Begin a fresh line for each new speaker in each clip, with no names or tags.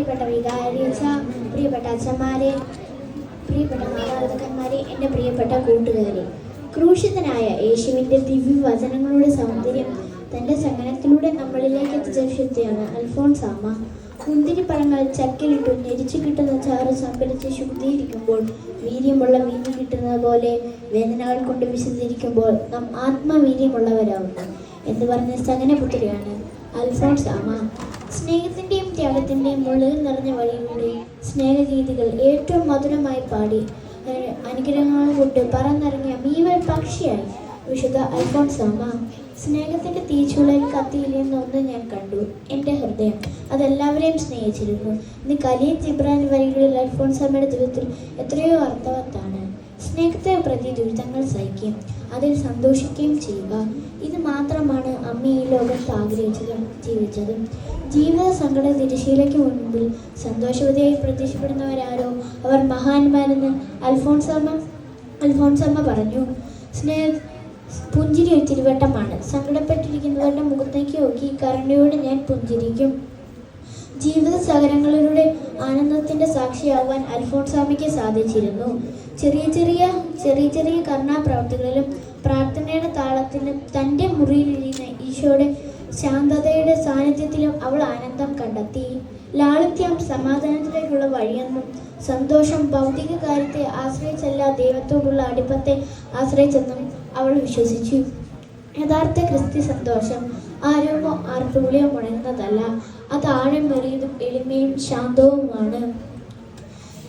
പ്രിയപ്പെട്ട വികാരിച്ച പ്രിയപ്പെട്ട അച്ഛന്മാരെ പ്രിയപ്പെട്ട മാതാപിതാക്കന്മാരെ എന്റെ പ്രിയപ്പെട്ട കൂട്ടുകാരെ. ക്രൂശിതനായ യേശുവിന്റെ ദിവ്യവചനങ്ങളുടെ സൗന്ദര്യം തന്റെ സഹനത്തിലൂടെ നമ്മളിലേക്ക് എത്തിച്ച വിശുദ്ധിയാണ് അൽഫോൺസാമ മുന്തിരിപ്പഴങ്ങൾ ചക്കിലിട്ടു ഞെരിച്ചു കിട്ടുന്ന ചാറ് സംഭരിച്ച് ശുദ്ധീകരിക്കുമ്പോൾ വീര്യമുള്ള വീഞ്ഞു കിട്ടുന്നത് പോലെ വേദനകൾ കൊണ്ട് വിശദീകരിക്കുമ്പോൾ നാം ആത്മവീര്യമുള്ളവരാവുന്നു എന്ന് പറഞ്ഞ സഹനപുത്രിയാണ് അൽഫോൺസാമ സ്നേഹത്തിന്റെയും ത്യാഗത്തിന്റെയും മുള്ളിൽ നിറഞ്ഞ വഴിയിലൂടെ സ്നേഹഗീതികൾ ഏറ്റവും മധുരമായി പാടി. അനുഗ്രഹങ്ങൾ കൊണ്ട് പറന്നിറങ്ങിയ മീവൽ പക്ഷിയായി. വിശുദ്ധ അൽഫോൺസാമ സ്നേഹത്തിന്റെ തീച്ചുളയിൽ കത്തിയില്ലെന്ന് ഒന്ന് ഞാൻ കണ്ടു. എന്റെ ഹൃദയം അതെല്ലാവരെയും സ്നേഹിച്ചിരുന്നു. ഇന്ന് കലിയൻ ജിബ്രാൻ വരികളിൽ അൽഫോൺസാമയുടെ ജീവിതത്തിൽ എത്രയോ അർത്ഥവത്താണ്. സ്നേഹത്തെ പ്രതി ദുരിതങ്ങൾ സഹിക്കുകയും അതിൽ സന്തോഷിക്കുകയും ചെയ്യുക. ഇത് മാത്രമാണ് അമ്മ ഈ ലോകത്ത് ആഗ്രഹിച്ചതും ജീവിച്ചതും. ജീവിത സങ്കട തിരശീലയ്ക്ക് മുൻപിൽ സന്തോഷവതിയായി പ്രത്യക്ഷപ്പെടുന്നവരാരോ? അവർ മഹാന്മാരെന്ന് അൽഫോൺസമ്മ അൽഫോൺസമ്മ പറഞ്ഞു. സ്നേഹ പുഞ്ചിരി ഒരു തിരുവട്ടമാണ് സങ്കടപ്പെട്ടിരിക്കുന്നവരുടെ മുഖത്തേക്ക് നോക്കി കരുണയോടെ ഞാൻ പുഞ്ചിരിക്കും. ജീവിത സഹനങ്ങളിലൂടെ ആനന്ദത്തിന്റെ സാക്ഷിയാവാൻ അൽഫോൺസാമിക്ക് സാധിച്ചിരുന്നു. ചെറിയ ചെറിയ ചെറിയ ചെറിയ കരുണാപ്രവർത്തികളിലും പ്രാർത്ഥനയുടെ താളത്തിലും തന്റെ മുറിയിലിരുന്ന ഈശോയുടെ ശാന്തതയുടെ സാന്നിധ്യത്തിലും അവൾ ആനന്ദം കണ്ടെത്തി. ലാളിത്യം സമാധാനത്തിലേക്കുള്ള വഴിയെന്നും സന്തോഷം ഭൗതിക കാര്യത്തെ ആശ്രയിച്ചല്ല ദൈവത്തോടുള്ള അടുപ്പത്തെ ആശ്രയിച്ചെന്നും അവൾ വിശ്വസിച്ചു. യഥാർത്ഥ ക്രിസ്തി സന്തോഷം ആരോമോ ആർപ്പുവിളിയോ മുടങ്ങുന്നതല്ല അത് ആഴമേറിയതും എളിമയും ശാന്തവുമാണ്.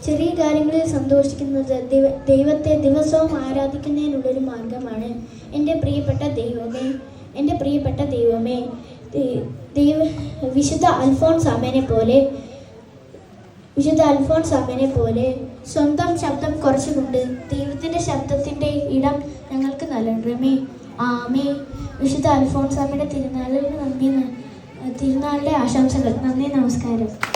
ചെറിയ കാര്യങ്ങളിൽ സന്തോഷിക്കുന്നത് ദൈവ- ദൈവത്തെ ദിവസവും ആരാധിക്കുന്നതിനുള്ളൊരു മാർഗമാണ്. എന്റെ പ്രിയപ്പെട്ട ദൈവമേ എന്റെ പ്രിയപ്പെട്ട ദൈവമേ ദൈവ വിശുദ്ധ അൽഫോൺസ് അമ്മേനെ പോലെ വിശുദ്ധ അൽഫോൺസ് അമ്മേനെ പോലെ സ്വന്തം ശബ്ദം കുറച്ചുകൊണ്ട് ദൈവത്തിന്റെ ശബ്ദത്തിന്റെ ഇടം ഞങ്ങൾക്ക് നൽകണമേ. ആമേ. വിശുദ്ധ അൽഫോൺസ് അമ്മയുടെ തിരുനാളിന് നന്ദി തിരുനാളിന്റെ ആശംസകൾ. നന്ദി നമസ്കാരം.